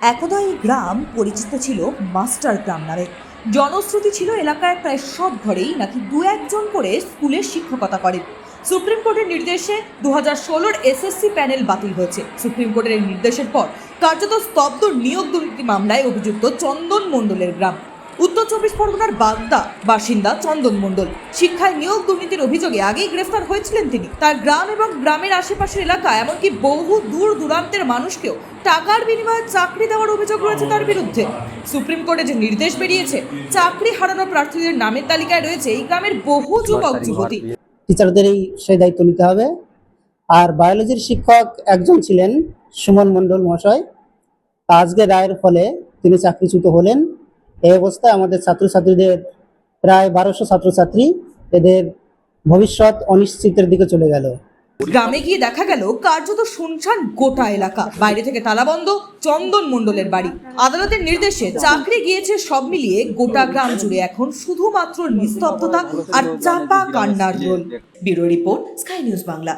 একদা এই গ্রাম পরিচিত ছিল মাস্টার গ্রাম নামে। জনশ্রুতি ছিল এলাকায় প্রায় সব ঘরেই নাকি দু একজন করে স্কুলের শিক্ষকতা করেন। সুপ্রিম কোর্টের নির্দেশে দু হাজার ষোলোর এসএসসি প্যানেল বাতিল হয়েছে। সুপ্রিম কোর্টের এই নির্দেশের পর কার্যত স্তব্ধ নিয়োগ দুর্নীতি মামলায় অভিযুক্ত চন্দন মণ্ডলের গ্রাম। উত্তর চব্বিশ পরগনার বাগদা বাসিন্দা চন্দন মণ্ডল। শিক্ষায় নিয়োগ দুর্নীতির অভিযোগে আগেই গ্রেফতার হয়েছিলেন তিনি। তার গ্রাম এবং গ্রামের আশেপাশের এলাকা এমনকি বহু দূর দূরান্তের মানুষকেও টাকার বিনিময়ে চাকরি দেওয়ার অভিযোগ রয়েছে তার বিরুদ্ধে। সুপ্রিম কোর্টে যে নির্দেশ বেরিয়েছে চাকরি হারানো প্রার্থীদের নামের তালিকায় রয়েছে এই গ্রামের বহু যুবক যুবতী। টিচারদেরই সেই দায়িত্ব নিতে হবে। আর বায়োলজির শিক্ষক একজন ছিলেন সুমন মণ্ডল মহাশয়। আজকে রায়ের ফলে তিনি চাকরিচ্যুত হলেন। এই অবস্থায় আমাদের ছাত্রছাত্রীদের প্রায় বারোশো ছাত্রছাত্রী এদের ভবিষ্যৎ অনিশ্চিতের দিকে চলে গেল। গ্রামে গিয়ে দেখা গেল কার্যত শুনশান গোটা এলাকা। বাইরে থেকে তালাবন্ধ, চন্দন মণ্ডলের বাড়ি। আদালতের নির্দেশে চাকরি গিয়েছে সব মিলিয়ে গোটা গ্রাম জুড়ে এখন শুধুমাত্র নিস্তব্ধতা আর চাপা কান্নার role. Bureau report, Sky News Bangla.